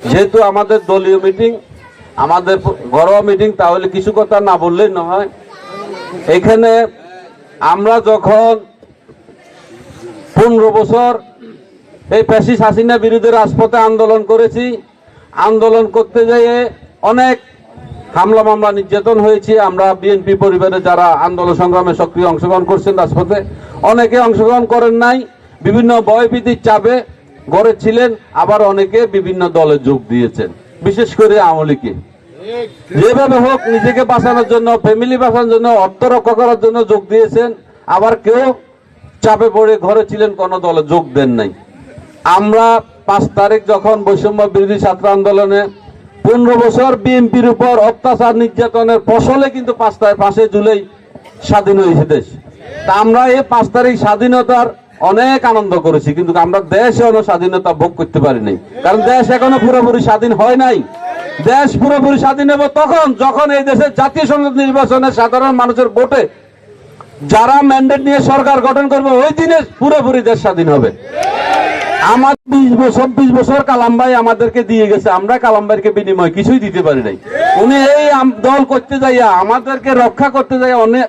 যেহেতু আমাদের দলীয় মিটিং, আমাদের ঘরোয়া মিটিং, তাহলে কিছু কথা না বললেই নয় এখানে আমরা যখন পনেরো বছর এই ফ্যাসিস হাসিনা বিরুদ্ধে রাজপথে আন্দোলন করেছি, আন্দোলন করতে যেয়ে অনেক হামলা মামলা নির্যাতন হয়েছে। আমরা বিএনপি পরিবারে যারা আন্দোলন সংগ্রামে সক্রিয় অংশগ্রহণ করছেন রাজপথে, অনেকে অংশগ্রহণ করেন নাই, বিভিন্ন ভয়ভীতির চাপে ঘরে ছিলেন, আবার অনেকে বিভিন্ন দলে যোগ দিয়েছেন, বিশেষ করে আওয়ামী লীগে যেভাবে হোক, নিজেকে বাঁচানোর জন্য ফ্যামিলি বাঁচানোর জন্য, অর্থ রক্ষা করার জন্য যোগ দিয়েছেন, আবার কেউ চাপে পড়ে ঘরে ছিলেন, কোনো দলে যোগ দেন নাই। আমরা পাঁচ তারিখ যখন বৈষম্য বিরোধী ছাত্র আন্দোলনে পনেরো বছর বিএনপির উপর অত্যাচার নির্যাতনের ফসলে কিন্তু পাঁচ তারিখ পাঁচে জুলাই স্বাধীন হয়েছে দেশ। তা আমরা এই পাঁচ তারিখ স্বাধীনতার অনেক আনন্দ করেছি, কিন্তু আমরা দেশ এখনও স্বাধীনতা ভোগ করতে পারি নাই কারণ দেশ এখনও পুরোপুরি স্বাধীন হয় নাই। দেশ পুরোপুরি স্বাধীন হবে তখন, যখন এই দেশের জাতীয় সংসদ নির্বাচনে সাধারণ মানুষের ভোটে যারা ম্যান্ডেট নিয়ে সরকার গঠন করবে, ওই দিনে পুরোপুরি দেশ স্বাধীন হবে। আমার বিশ বছর, চব্বিশ বছর কালাম ভাই আমাদেরকে দিয়ে গেছে, আমরা কালাম ভাইকে বিনিময় কিছুই দিতে পারি নাই। উনি এই দল করতে যাইয়া আমাদেরকে রক্ষা করতে যাইয়া অনেক